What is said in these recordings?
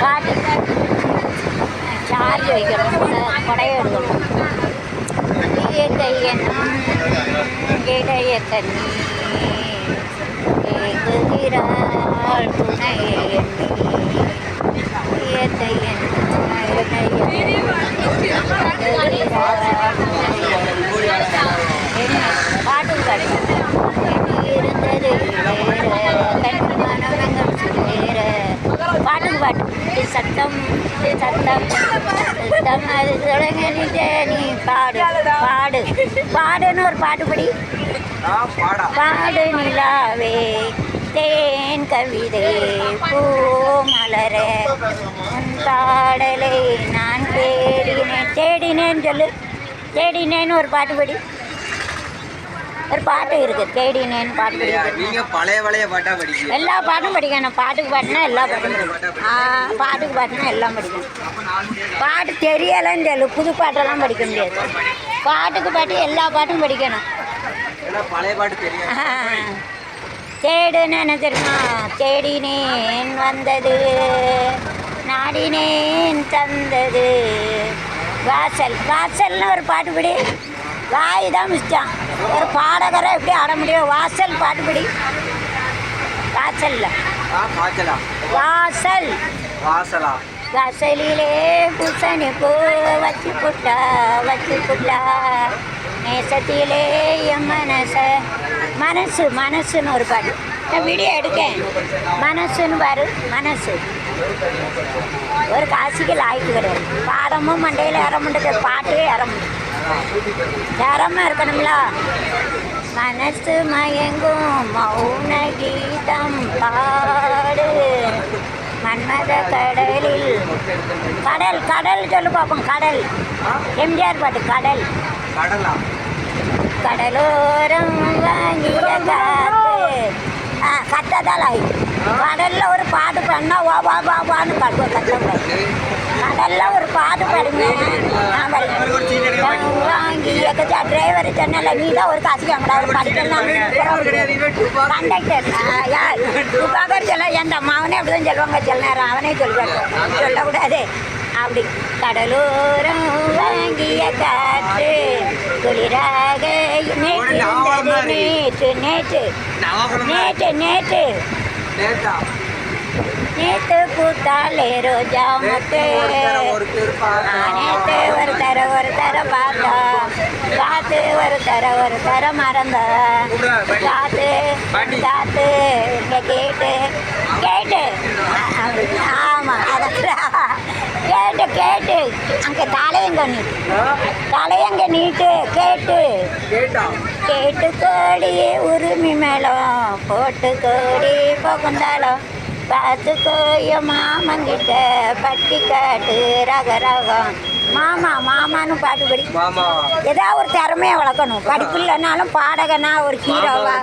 பாட்டு சார்ஜ் வைக்கணும் கொடைய எடுக்கணும் இடைய கண்ணி ஏகுகிறாள் துணை கையன் பாட்டு பாடு. இருந்தது வேற கண்மனங்கள் வேற பாட்டு இது சத்தம் இது சத்தம் சத்தம். அது தொடங்கிட்டே நீ பாடு பாடு. பாடுன்னு ஒரு பாட்டு படி. பாடு நிலாவே தேன் கவிதை பூ மலர பாடலை நான் தேடினேன். தேடினேன்னு சொல்லு. தேடினேன்னு ஒரு பாட்டு படி. ஒரு பாட்டு இருக்குது தேடினேன்னு பாட்டு படி நீங்க பழைய பழைய பாட்டா படிக்கீங்க எல்லா பாட்டும் படிக்கணும். பாட்டுக்கு பாட்டுனா எல்லா பாட்டும் படிக்கணும். ஆ பாட்டுக்கு பாட்டுனா எல்லாம் படிக்கணும். பாட்டு தெரியலைன்னு சொல்லு. புது பாட்டெல்லாம் படிக்க முடியாது. பாட்டுக்கு பாட்டு எல்லா பாட்டும் படிக்கணும். பழைய பாட்டு தெரியும் தேடுன்னு என்ன தெரியுமா? தேடினேன் வந்தது. நாடினேன் தந்தது. வாசல். வாசல்னு ஒரு பாட்டு படி. வாய் தான் மிச்சம். ஒரு பாடகரை எப்படி ஆட முடியும்? வாசல் பாட்டு படி. வாசல்ல. வாசல்? வாசலா. வாசலிலே பூசணி பூ வச்சு புட்டா வச்சு புட்டா. நேசத்திலே என் மனச. மனசு மனசுன்னு ஒரு பாட்டு. நான் வீடியோ எடுக்கேன். மனசுன்னு பாரு மனசு. ஒரு காசிக்கு லாய்க்கு கிடையாது. பாடமும் மண்டையில் ஏற முடியாது. பாட்டே ஏற ஏறாம இருக்கணும்ல? மனசு மயங்கும். மௌன கீதம் பாடு. மன்மத கடலில். கடல் கடல் சொல்லு பார்ப்போம் கடல். எம்ஜிஆர் பாட்டு கடல். கடலா? கடலோரம் வாங்கிய காத்து. ஆ கத்ததலாய். கடல்ல ஒரு பாட்டு பண்ணா வா வா வா வான்னு கட்டுவ கத்தக்கூடாது கடல்ல ஒரு பாட்டு பாடுங்க. நான் டிரைவர் சொன்னல நீ தான் ஒரு காசு வாங்கடா ஒரு படிக்கலாம் கண்டக்டர் யார் துப்பாக்கர் சொல்ல எந்த அம்மாவனே அப்படிதான் சொல்லுவாங்க. சில நேரம் அவனே சொல்லுவாங்க. சொல்லக்கூடாது. அப்படி. கடலோரம் வாங்கிய காற்று குளிராக நேற்று நேற்று நேற்று நேற்று நேற்று. நேத்தா பூத்தாலே ரோஜா முத்து. நேற்று ஒரு தர ஒரு தர பார்த்தா. காத்து ஒரு தர ஒரு தர மறந்தா. காத்து காத்து கேட்டு கேட்டு. ஆமாம் அதான் கேட்டு கேட்டு. அங்கே தலையங்க நீட்டு தலையங்க நீட்டு கேட்டு. கேட்டா? கோடி உரிமை மேளம் போட்டு கோடி பகுந்தாளம். பார்த்துக்கோ என் மாமங்கிட்ட பட்டி காட்டு ரக ரகம். மாமா மாமான்னு பாட்டு படி. ஏதாவது ஒரு திறமையை வளர்க்கணும். படிப்பு இல்லைனாலும் பாடகனா ஒரு ஹீரோவா.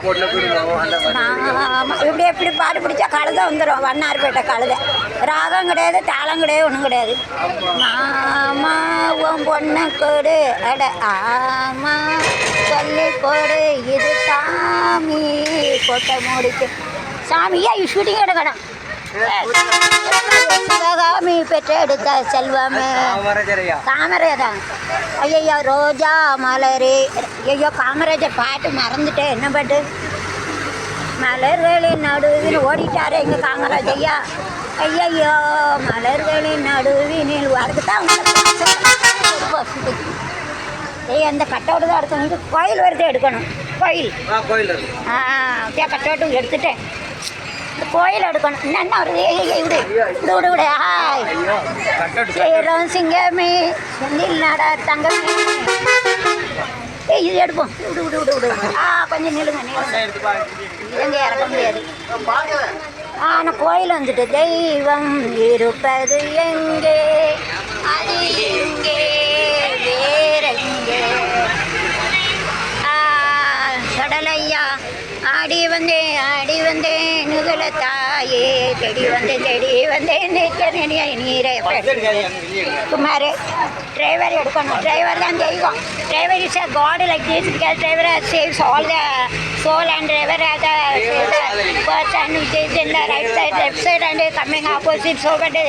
இப்படி எப்படி பாட்டு பிடிச்சா கழுதை வந்துடும் வண்ணார்பேட்டை கழுதை. ராகம் கிடையாது தாளம் கிடையாது ஒன்றும் கிடையாது. மாமா உன் பொண்ணு கொடு. அட ஆமா. சொல்லி கொடு. இது சாமி. கொட்டை மூடிக்கு. சாமியா ஷூட்டிங் எடுக்கணும். சிவகாமி பெற்றெடுத்த செல்வமே. காமராஜரையா? காமராஜர். ஐயோ ரோஜா மலரே. ஐயோ காமராஜர் பாட்டு மறந்துட்டேன். என்ன பாட்டு? மலர்களின் நடுவில் ஓடிட்டாரு எங்க காமராஜ் ஐயா ஐயையோ மலர்களின் நடுவினில் அதுக்கு தான் ஏய் அந்த கட்டோடு தான் எடுக்கணும். கோயில் வருது எடுக்கணும். கோயில். ஆ கோயில் ஆ அப்படியே கட்டோட்டு எடுத்துட்டேன். இந்த கோயில் எடுக்கணும். என்ன என்ன வருது ஏய், ஏய், விடு. விடு விடு ஹாய். சேரம் சிங்கமே செந்தில் நாடா தங்கமே. ஏய் இது எடுப்போம் விடு விடு விடு விடு. ஆ கொஞ்சம் நிலுங்க நிலுங்க இறங்க இறக்க முடியாது. ஆனால் கோயில் வந்துட்டு தெய்வம் இருப்பது எங்கே? அது எங்கே? வேறெங்கே ஆ, கடலையா ஆடி வந்தேன். ஆடி வந்தேன் நுகல தாய் தேடி வந்தேன் தேடி வந்தேன் நீரே குமார் டிரைவர் எடுக்கணும் டிரைவர் தான் தெய்வம் driver is a god like this because driver saves all the driver has a person which is in the right side, left side and coming opposite. So, but the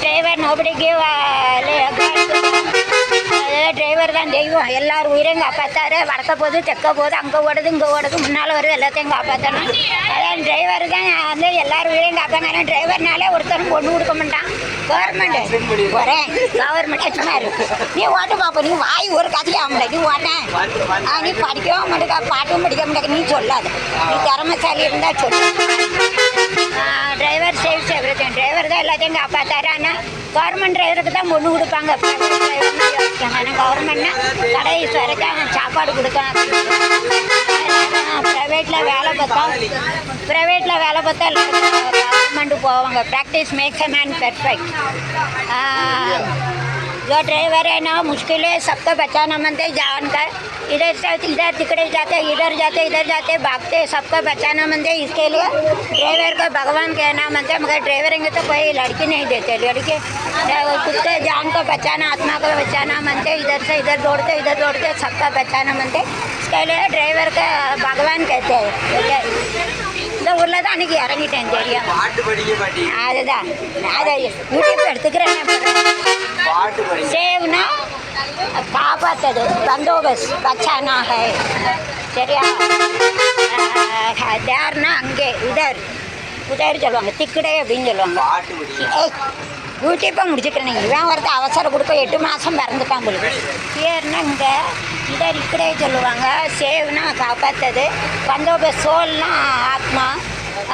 driver nobody give driver தான் தெய்வம். எல்லாரும் உயிரையும் காப்பாத்தாரு. வடக்க போகுது தெக்க போது அங்கே ஓடுது இங்கே ஓடுது முன்னால் வருது எல்லாத்தையும் காப்பாற்றணும் அதான் டிரைவர் தான். வந்து எல்லாரும் உயிரையும் காப்பாங்க டிரைவர்னாலே ஒருத்தரும் கொண்டு கொடுக்க மாட்டான். கவர்மெண்ட் ஒரே கவர்மெண்ட் சும்மா இருக்கு நீ ஓட்டு பார்ப்ப நீ வாய் ஒரு கதையும் ஆகல. நீ ஓட்டேன் ஆ, நீ படிக்கவும் மாட்டேக்கா பாட்டும் படிக்க மாட்டேங்க நீ சொல்லாது. நீ திறமைசாலி இருந்தால் சொல்லு. டிரைவர் சேவ்ஸ் எவ்ரி டிரைவர் தான் எல்லாத்தையும் காப்பாற்றாரு ஆனால் கவர்மெண்ட் டிரைவருக்கு தான் பொண்ணு கொடுப்பாங்க. ஆனால் கவர்மெண்ட்னா கடைசி வரைக்கும் சாப்பாடு கொடுக்கும் ப்ரைவேட்டில் வேலை பார்த்தா ப்ரைவேட்டில் வேலை பார்த்தா கவர்மெண்ட்டு போவாங்க. Practice makes a man perfect जो ड्राइवर है ना, मुश्किल है सबको बचाना मनते जान का इधर से इधर, तिकड़े जाते, इधर जाते इधर जाते, भागते सबको बचाना मनते इसके लिए ड्राइवर को भगवान कहना मनते मगर ड्राइवर तो कोई लड़की नहीं देते, लड़के। कुत्ते जान को बचाना, आत्मा को बचाना मनते इधर से इधर दौड़ते इधर दौड़ते सबका बचाना मनते इसके लिए ड्राइवर का भगवान कहते हैं? இந்த ஊரில் தான் அன்றைக்கி இறங்கிட்டேன் தெரியும்? பாட்டு படிக்க அதுதான். அதை யூடியூப் எடுத்துக்கிறேன். சேவ்னா காப்பாத்தது பந்தோபஸ் பச்சானா ஹை சரியா தேர்னா அங்கே உதர் உதர் சொல்லுவாங்க திக்கடை அப்படின்னு சொல்லுவாங்க. யூடியூப்பை முடிச்சுக்கிறேன். இவன் ஒருத்த அவசரம் கொடுக்க எட்டு மாதம் பிறந்துட்டான் போலுக்கு பேர்னா இங்கே இதை இக்கடே சொல்லுவாங்க. சேவ்னா காப்பாற்றது பந்தோப சோல்னா ஆத்மா.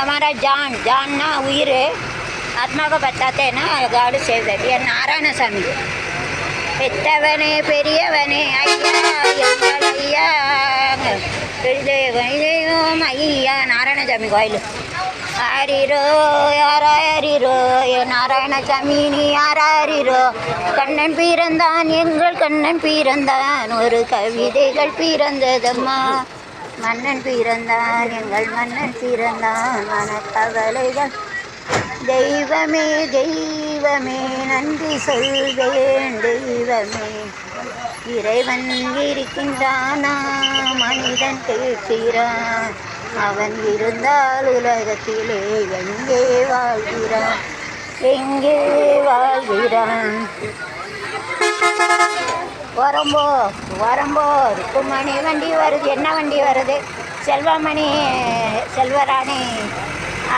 Amara John. ஜான்னா உயிர். ஆத்மாவை பத்தாத்தேன்னா காடு சேவ் தட் என் நாராயணசாமி. பெத்தவனே பெரியவனே ஐயா எங்கள் ஐயா. ஐயா. நாராயணசாமி கோயில். ஆரிரோ யாராரிரோ? ஏ நாராயணசாமி நீ யாராரிரோ? கண்ணன் பிறந்தான் எங்கள் கண்ணன் பிறந்தான். ஒரு கவிதைகள் பிறந்ததம்மா. மன்னன் பிறந்தான் எங்கள் மன்னன் பிறந்தான். மனக்கவலைகள். தெய்வமே தெய்வமே நன்றி சொல்வேன் தெய்வமே. இறைவன் இருக்கின்றானா? மனிதன் கேட்கிறான். அவன் இருந்தால் உலகத்திலே எங்கே வாழ்கிறான்? எங்கே வாழ்கிறான்? வரம்போ வரம்போ ருக்குமணி வண்டி வருது. என்ன வண்டி வருது? செல்வமணி செல்வராணி.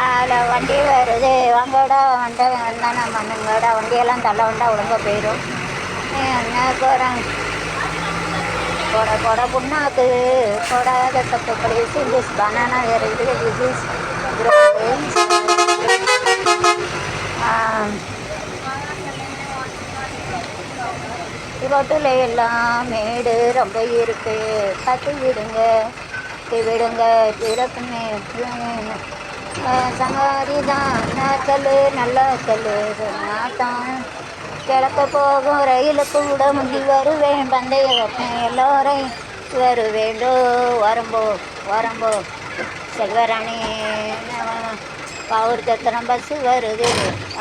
அதில் வண்டி வருது. வாங்கடா வண்ட வந்தானே மண்ணுங்கடா வண்டியெல்லாம் தள்ள வண்டா ஒழுங்காக போயிடும் என்ன போகிறாங்க போட போட புண்ணாக்கு. போடாத தப்பு கடைசி திஸ் பனானா வேறு இது திஸ் ரோட்டில் எல்லாம் மேடு ரொம்ப இருக்கு. கட்டி விடுங்க விடுங்க பிறப்புமே. சங்காரி தான் கல் நல்ல கல் நாட்டம் கிழக்க போகும் ரயிலு கூட முந்தி வருவேன் பந்தய வைப்பேன் எல்லோரையும் வருவேண்டோ வரம்போ வரம்போ. செல்வராணி பவுர் தத்திரம் பஸ்ஸு வருது.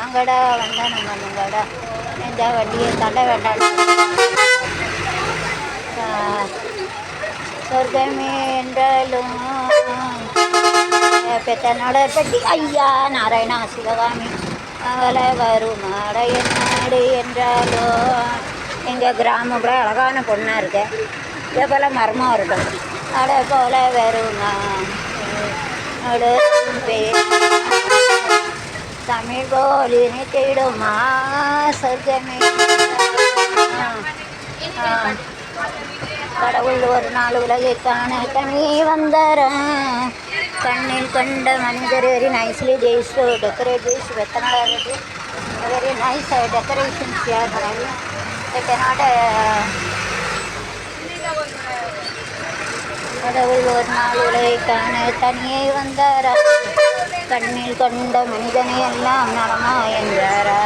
அங்கடா வந்தா நம்ம அங்கடா இந்த வண்டியை தள்ள வேண்டாம். சொர்க்கமே என்றாலும் பெத்தனோட பெட்டி. ஐயா நாராயணா சிவகாமி. அவளை வரும் நாடைய நாடு என்றாலும் எங்கள் கிராமம் கூட அழகான பொண்ணாக இருக்கு. இதே போல் மர்மம் இருக்கும் அடை போல வரும் தமிழ் போலி தேடுமா? சொர்க்கமே. கடவுள் ஒரு நாள் உலகை காண கனி வந்தார கண்ணில் கண்ட மனிதர் வெரி நைஸ்லி ஜெய்ஸ் டெக்கரேட் ஜெய்ஸ் வெத்தனாடு வெரி நைஸ் டெக்கரேஷன்ஸ் யார் cannot கடவுள் ஒரு நாள் உலகை காண தனியே வந்தாரா கண்ணில் கண்ட மனிதனை எல்லாம் நலமா என்றாரா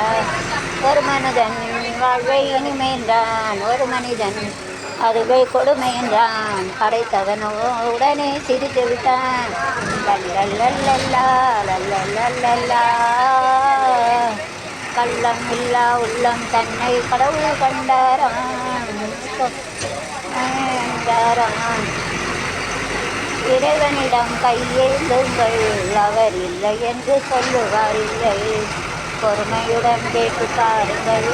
ஒரு மனிதன் வாழ்வை இனிமேன்றான் ஒரு மனிதன் அதுவே கொடுமை என்றான். படைத்தவனோ உடனே சிரித்து விட்டான். கள்ளம் இல்லா உள்ளம் தன்னை கடவுள் கண்டாராம். கண்டாராம். இறைவனிடம் கையேந்துங்கள். அவர் இல்லை என்று சொல்லுவார். இல்லை. பொறுமையுடன் கேட்டு பாருங்கள்.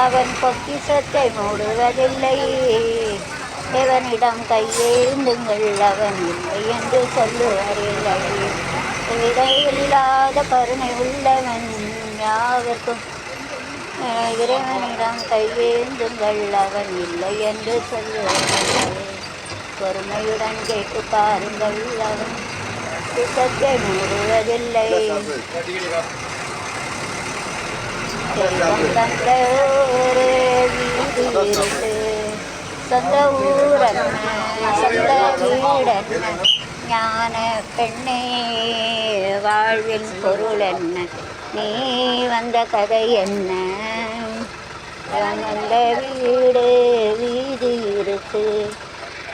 அவன் பொக்கிசத்தை மூடுவதில்லை. இறைவனிடம் கையேந்துங்கள் அவன் இல்லை என்று சொல்லுவதில்லை இல்லை இடையில்லாத கருணை உள்ளவன் யாவர்க்கும் இறைவனிடம் கையேந்துங்கள் அவன் இல்லை என்று சொல்லுவதில்லை பொறுமையுடன் கேட்டு பாருங்கள் அவன் சுத்தத்தை மூடுவதில்லை. தெய்வம் தந்த சொந்த ஊரன்ன சொந்த வீடன்ன ஞான பெண்ணே வாழ்வின் பொருள் என்ன நீ வந்த கதை என்ன வந்த வீடு வீதி இருக்கு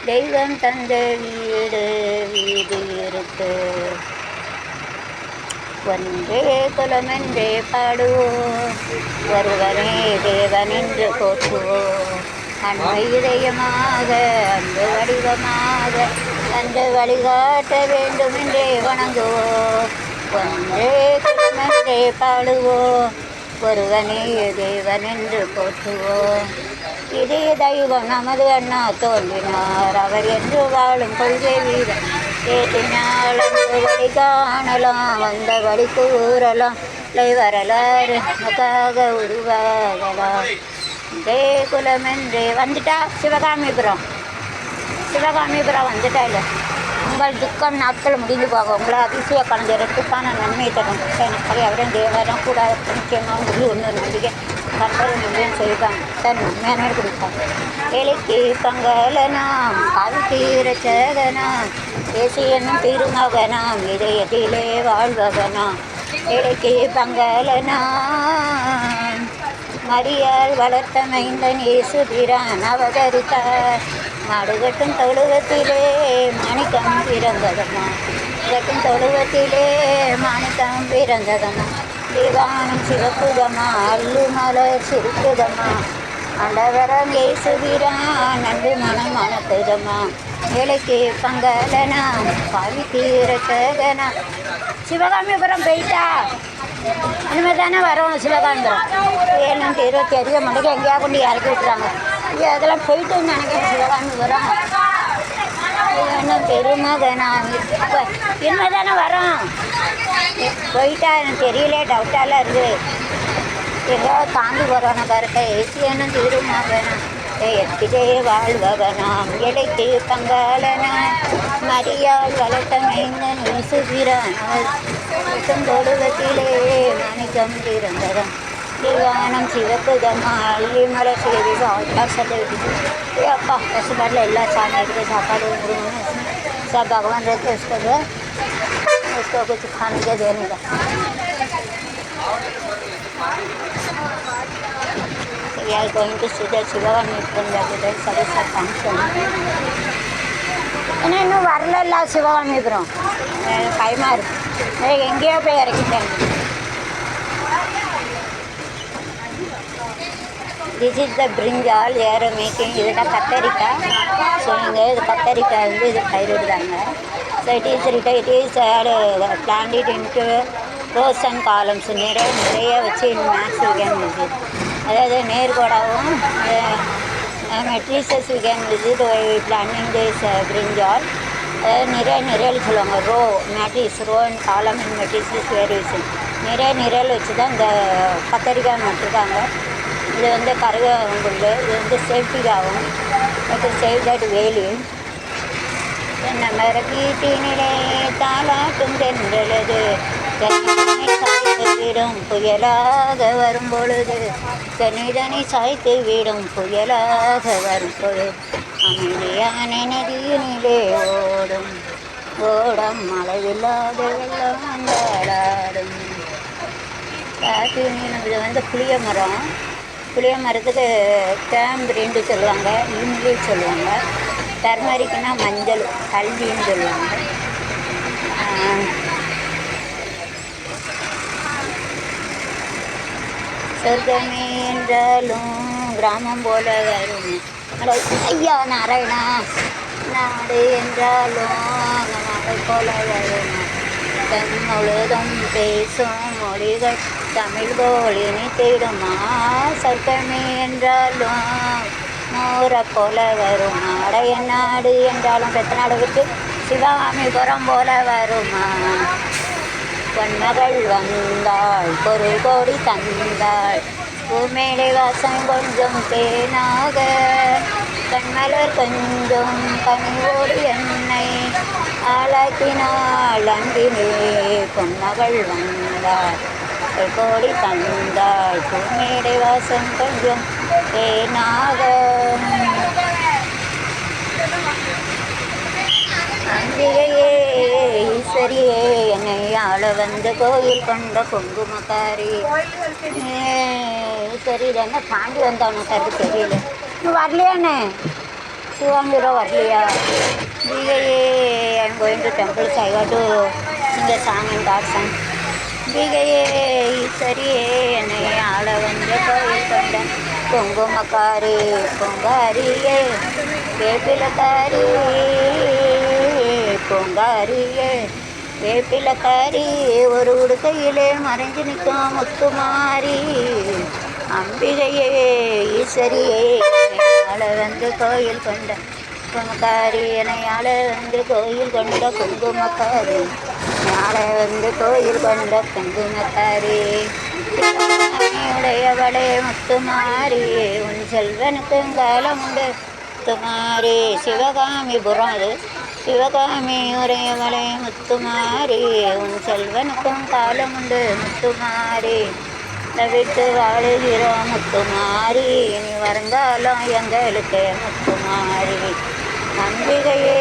தெய்வம் தந்த வீடு வீதி இருக்கு ஒன்றே குலமென்றே பாடுவோம் ஒருவனே தேவனென்று போற்றுவோம் அன்பை இதயமாக அன்பு வடிவமாக அன்று வழிகாட்ட வேண்டும் என்றே வணங்குவோம் ஒன்றே குலமென்றே பாடுவோம் ஒருவனே தேவன் என்று போற்றுவோம் இதே தெய்வம் நமது அண்ணா தோன்றினார். அவர் என்று வாழும் கொள்கை வீரன் ஏற்றினால் அந்த வழி காணலாம் வந்த வழி கூறலாம் இல்லை வரலாறு நமக்காக உருவாகலாம் இதே குலமென்றே வந்துட்டா சிவகாமிபுரம். சிவகாமிபுரம் வந்துட்டா இல்லை. உங்கள் துக்கம் நாட்கள் முடிந்து போகும். உங்களை அதிசய கலைஞருக்கான நன்மை தரும். எனக்கு அவரும் தேவரம் கூட முக்கியமாக முடிவு ஒன்று நம்பிக்கை. கண்டது நம்பியும் செய்வாங்க தன் நன்மையான கொடுப்பான் எலிக்கு பங்கலனாம் கவிதீர சேகனாம் தேசியனும் திருமகனாம். இதயத்திலே வாழ்பவனாம். எலிக்கு பங்கலனாம். மரியாள் வளர்த்த மைந்தன் இயேசு பிரான் அவதரித்தார். மாடுகட்டும் தொழுவத்திலே மாணிக்கம் பிறந்ததம்மா. கட்டும் தொழுவத்திலே மாணிக்கம் பிறந்ததம்மா. திவானம் சிவப்புதமா அல்லுமலர் சிரிக்குதம்மா அண்டவரம் ஏசுகிறான் நன்றி மனம் மணக்குதம்மா ஏழைக்கு பங்கலனா பாவி தீர சிவகாமிபுரம் போயிட்டா? இனிமேல் தானே வரும் சிவகாந்திரம் ஏழு இருபத்தி அஞ்சு மணிக்கு எங்கேயா கொண்டு இறக்கி விட்டுறாங்க. அதெல்லாம் போயிட்டு நினைக்கிறேன் சிவகாமிபுரம். இன்னும் பெருமகனா இப்போ இனிமேல் தானே வரோம். போயிட்டா எனக்கு தெரியல டவுட்டாலாம் இருக்குது எங்கேயோ தாண்டி போகிறவன கருத்தை ஏசியனும் திருமகனா எத்திலே வாழ்வகனாம் எடைக்கு பங்காளனா மரியாள் வளர்த்த மைந்தன் இசுகிறான் தொடுவத்திலே மணிக்கம் பிறந்ததம் திவானம் சிவப்புதம்மா அள்ளி மலை செய்தி ஆசை அப்பா பசுபாட்டில் எல்லா சாமி இருக்குது சாப்பாடு सब भगवान रहते उसको जो है उसको कुछ खाने के देने का we are going to see the Shivagami Pundabudan Sarisa function. ஏன்னா இன்னும் வரல சிவகாமிபுரம் பயமாக இருக்கு எங்கேயோ போய் இறக்கிட்டேன் திஸ் இஸ் த பிரிஞ்சால் ஏற மேக்கிங் இதுதான் கத்தரிக்காய் ஸோ இங்கே இது கத்தரிக்காய் வந்து இது பயிரிடுறாங்க so it is ரிட்ட it is planted into rows and columns நிறைய நிறைய வச்சு மேக்ஸ் விகேன் விசிட் அதாவது நேர்கோடாகவும் matrices we can visit planning this பிரிஞ்சால் அதாவது நிறைய நிரல் சொல்லுவாங்க. Row matrix row and column and matrices variation நிறைய நிரல் வச்சு தான் இந்த கத்தரிக்காய் நட்டுருக்காங்க. இது வந்து கருவேங்குள் இது வந்து சேஃப்டிக்காகும் இது சேவ் தட் வேலி. என்ன மர வீட்டினிலே தாளாட்டும் தென்றலது. விடும் புயலாக வரும் பொழுது தனிதனி சாய்த்து விடும் புயலாக வரும் பொழுது அமைதியான நதியினிலே ஓடும். ஓடம் மழையில்லாத வெள்ளம் வந்தாடும் காட்டு இது வந்து புளிய மரம். புளிய மரத்துக்கு டேம்பிரின்னு சொல்லுவாங்க இம்லி சொல்லுவாங்க. டர்மரிக்குன்னா மஞ்சள் கல்வின்னு சொல்லுவாங்க. சொர்க்கமே என்றாலும் கிராமம் போல வரும். ஐயா நாராயணா. நாடு என்றாலும் நாடு போல வரும். தன் முழுதும் பேசும் மொழிகள் தமிழ் போல் இனித்திடுமா சொர்க்கமே என்றாலும் நூற போல வரும். நாடைய நாடு என்றாலும் பெத்தநாடு விட்டு சிவகாமிபுரம் போல வருமா? பொன்மகள் வந்தாள் பொருள் கோடி தந்தாள். பூமேலை வாசம் கொஞ்சம் தேனாக கண்மலர் கொஞ்சம் கனிவோடு என்னை ஆளாக்கினாள் அன்பினே பொன்மகள் வந்தாள் பொருள் கோடி தந்தாள். பூமேலை வாசம் கொஞ்சம் தேனாக அம்பிகையே ஈஸ்வரியே என்னை ஆள வந்த கோயில் கொண்ட குங்குமக்காரி ஏ, என்ன தாண்டி வந்தானோ கருது தெரியல நீ வரலையாண்ணே சிவாங்கிரம் வரலையா பிகையே I'm going to temple I want to sing a song and that song அம்பிகையே ஈஸ்வரியே என்னை ஆள வந்த கோயில் கொண்ட குங்குமக்காரி பொங்காரியே வேப்பிலக்காரி பூங்காரியே வேப்பிலக்காரி ஒரு உடுக்கையிலே மறைஞ்சு நிற்கும் முத்துமாரி. அம்பிகையே ஈஸ்வரியே ஆள வந்து கோயில் கொண்ட குங்குமக்காரி என்னையால வந்து கோயில் கொண்ட குங்குமக்காரி. நாளை வந்து கோயில் கொண்ட குங்குமக்காரி. உடையவளே முத்துமாரி உன் செல்வனுக்கு காலம் உண்டு முத்துமாரி சிவகாமிபுரம் அது சிவகாமி உடையவளே முத்துமாரி உன் செல்வனுக்கும் காலம் உண்டு முத்துமாரி. தவிட்டு வாழுகிறோம் முத்துமாரி. இனி வருங்காலம் எங்களுக்கு முத்துமாரி. நம்பிகையே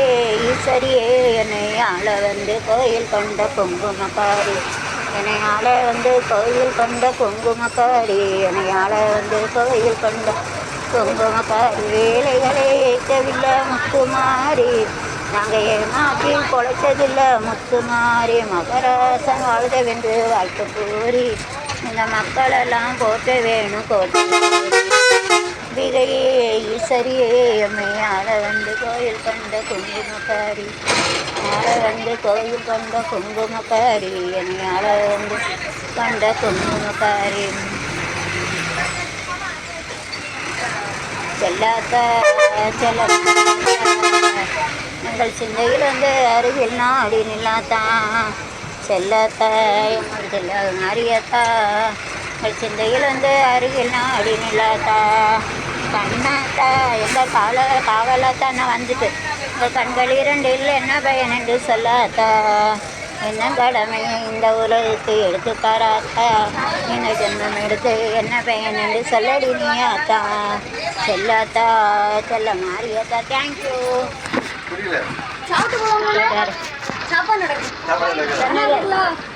ஈஸ்வரியே என்னை ஆள வந்து கோயில் கொண்ட குங்குமக்காரி. என்னை ஆள வந்து கோயில் கொண்ட குங்குமக்காரி. என்னை ஆள வந்து கோயில் கொண்ட குங்குமக்காரி. வேலைகளை ஏற்கவில்லை முத்துமாரி. நாங்கள் ஏமாற்றி பொழைச்சதில்லை முத்துமாரி மகராசன் வாழ்கவென்று வாழ்த்து கூறி இந்த மக்களெல்லாம் போற்ற வேணும் கோட்டை அம்பிகையே ஈஸ்வரியே எம்மை ஆள வந்து கோயில் கண்ட குங்குமக்காரி ஆள வந்து கோயில் கண்ட குங்குமக்காரி என்னை ஆள வந்து கண்ட குங்குமக்காரி. செல்லாத்த செல்ல எங்கள் சிந்தையில் வந்து அருகில் நாடி நில்லாத்தான் செல்லாத்த எங்கள் செல்ல மாறியத்தா எங்கள் சிந்தையில் வந்து அருகில் நாடி நில்லாத்தா கண்ணாத்தா எங்கள் கால காவலாத்தான் நான் வந்துட்டு உங்கள் கண்கள் இல்லை என்ன பயன் என்று சொல்லாத்தா. என்ன கடமை இந்த உலகுக்கு எடுத்து பாராத்தா இந்த ஜென்மம் எடுத்து என்ன பயன் என்று சொல்லடி நீ ஆத்தா செல்லாத்தா செல்ல மாறியாத்தா. தேங்க்யூ புரியல.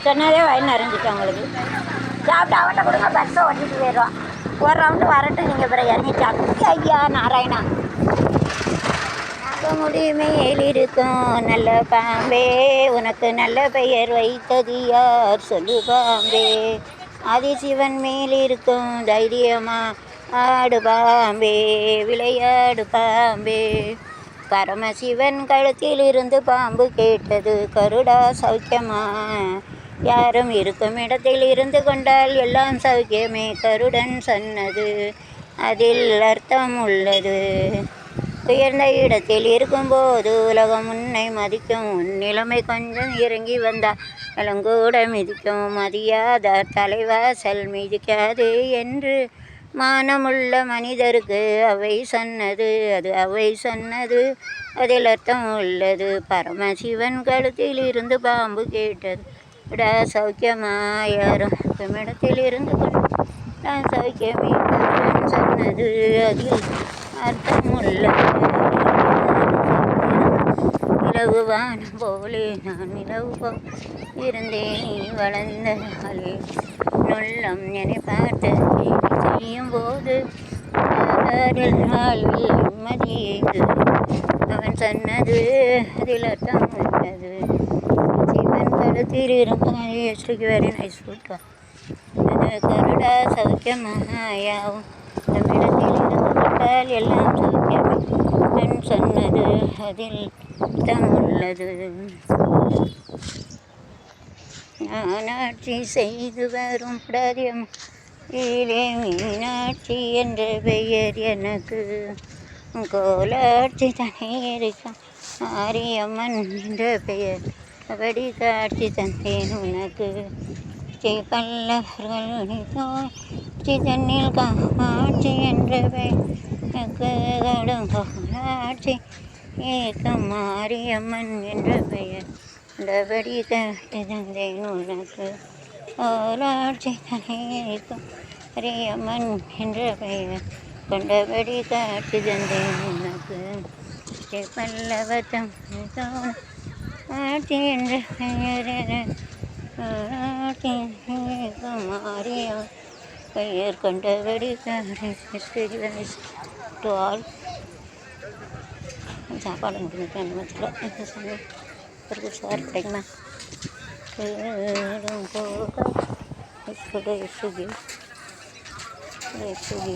சொன்னதே வயல் நிறைஞ்சிட்டு உங்களுக்கு. சாப்பிட்டு அவன்கிட்ட கொடுங்க பஸ்ஸை ஓட்டிட்டு போயிடுவான். ஒரு ரவுண்டு வரட்டும் நீங்கள் பிறகு இறங்கி சாப்பிட்டு. ஐயா நாராயணா. முடிமையில் இருக்கும் நல்ல பாம்பே உனக்கு நல்ல பெயர் வைத்தது யார்? சொல்லு பாம்பே. ஆதிசிவன் மேல் இருக்கும் தைரியமா ஆடு பாம்பே விளையாடு பாம்பே. பரமசிவன் கழுத்தில் இருந்து பாம்பு கேட்டது. கருடா சௌக்கியமா? யாரும் இருக்கும் இடத்தில் இருந்து கொண்டால் எல்லாம் சௌக்கியமே கருடன் சொன்னது. அதில் அர்த்தம் உள்ளது. உயர்ந்த இடத்தில் இருக்கும்போது உலகம் உன்னை மதிக்கும். உன் நிலைமை கொஞ்சம் இறங்கி வந்தால் நிலங்கூட மிதிக்கும். மதியாத தலைவாசல் மிதிக்காது என்று மானமுள்ள மனிதருக்கு அவை சொன்னது. அது அவை சொன்னது. அதில் அர்த்தம் உள்ளது. பரமசிவன் கழுத்தில் இருந்து பாம்பு கேட்டது. விடா சௌக்கியமா யாரும் இடத்தில் இருந்து நான் சௌக்கியமே சொன்னது. அதில் அர்த்தமுள்ள உள்ளது. போலே நான் நிலவு போல் இருந்தேன். வளர்ந்த நாளே நுள்ளம் என்னை பார்த்து அணியும் போது உண்மதியது அவன் சொன்னது அதில் தான் உள்ளது. சிவன் படத்தில் இருப்பது எஸ்டிக்கு வெரி நைஸ் ஃபுட்டா கருடா சௌக்கியமாயாவும் நம்மிடத்தில் இருந்து எல்லாம் சௌக்கியமே அவன் சொன்னது அதில் தான் உள்ளது. நானாட்சி செய்து வரும் பிரதியம் ஈழே மீனாட்சி என்ற பெயர் எனக்கு. கோலாட்சி தனி இருக்கும் மாரியம்மன் என்ற பெயர். அப்படி காட்சி தந்தேன் உனக்கு. ஸ்ரீ பல்லவர்கள் ஸ்ரீ காட்சி என்ற பெயர். எனக்கு கொடுங்கோலாட்சி ஏக்கம் மாரியம்மன் என்ற பெயர். அந்தபடி காட்டி தந்தேன் உனக்கு. ஓராட்சி தனியிருக்கும் அரியம்மன் என்ற பெயர் கொண்டபடி காட்சி தந்தேன் உனக்கு ஸ்ரீ பல்லவத்தம் ஆட்சி என்ற பெயர் ஆட்சி மாரியம் பெயர் கொண்டபடி காட்டி டு ஆல் சாப்பாடு முடிஞ்சுட்டு நிமிஷத்தில் சாமி? ஒரு சார் கிடைக்குமா கேளும் போக சுடு சுகி சுகி